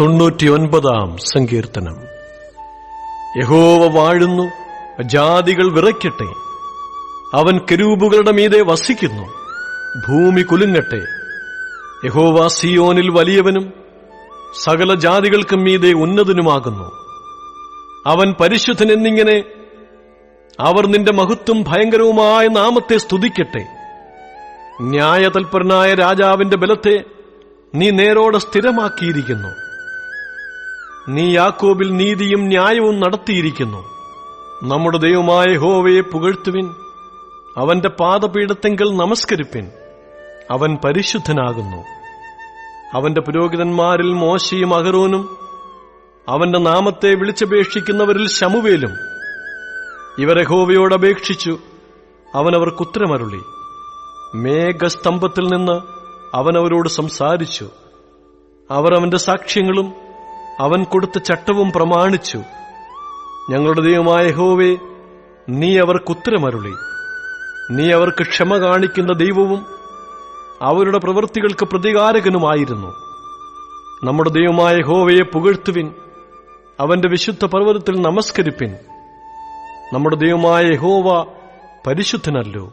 തൊണ്ണൂറ്റിയൊൻപതാം സങ്കീർത്തനം. യഹോവ വാഴുന്നു ജാതികൾ വിറയ്ക്കട്ടെ. അവൻ കരൂപുകളുടെ മീതെ വസിക്കുന്നു ഭൂമി കുലുങ്ങട്ടെ. യഹോവ സിയോനിൽ വലിയവനും സകല ജാതികൾക്കും മീതെ ഉന്നതനുമാകുന്നു. അവൻ പരിശുദ്ധൻ എന്നിങ്ങനെ അവർ നിന്റെ മഹത്വം ഭയങ്കരവുമായ നാമത്തെ സ്തുതിക്കട്ടെ. ന്യായതൽപരനായ രാജാവിന്റെ ബലത്തെ നീ നേരോടെ സ്ഥിരമാക്കിയിരിക്കുന്നു. നീ യാക്കോബിൽ നീതിയും ന്യായവും നടത്തിയിരിക്കുന്നു. നമ്മുടെ ദൈവമായ ഹോവയെ പുകഴ്ത്തുവിൻ. അവന്റെ പാദപീഠത്തെങ്കിൽ നമസ്കരിപ്പിൻ. അവൻ പരിശുദ്ധനാകുന്നു. അവന്റെ പുരോഹിതന്മാരിൽ മോശയും അഹരോനും അവന്റെ നാമത്തെ വിളിച്ചപേക്ഷിക്കുന്നവരിൽ ശമുവേലും. ഇവരെ ഹോവയോട് അപേക്ഷിച്ചു അവൻ അവർക്ക് ഉത്തരമരുളി മേഘസ്തംഭത്തിൽ നിന്ന് അവനവരോട് സംസാരിച്ചു. അവർ അവന്റെ സാക്ഷ്യങ്ങളും അവൻ കൊടുത്ത ചട്ടവും പ്രമാണിച്ചു. ഞങ്ങളുടെ ദൈവമായ ഹോവേ നീ അവർക്ക് ഉത്തരമരുളി. നീ അവർക്ക് ക്ഷമ കാണിക്കുന്ന ദൈവവും അവരുടെ പ്രവൃത്തികൾക്ക് പ്രതികാരകനുമായിരുന്നു. നമ്മുടെ ദൈവമായ ഹോവയെ പുകഴ്ത്തുവിൻ അവന്റെ വിശുദ്ധ പർവതത്തിൽ നമസ്കരിപ്പിൻ. നമ്മുടെ ദൈവമായ ഹോവ പരിശുദ്ധനല്ലോ.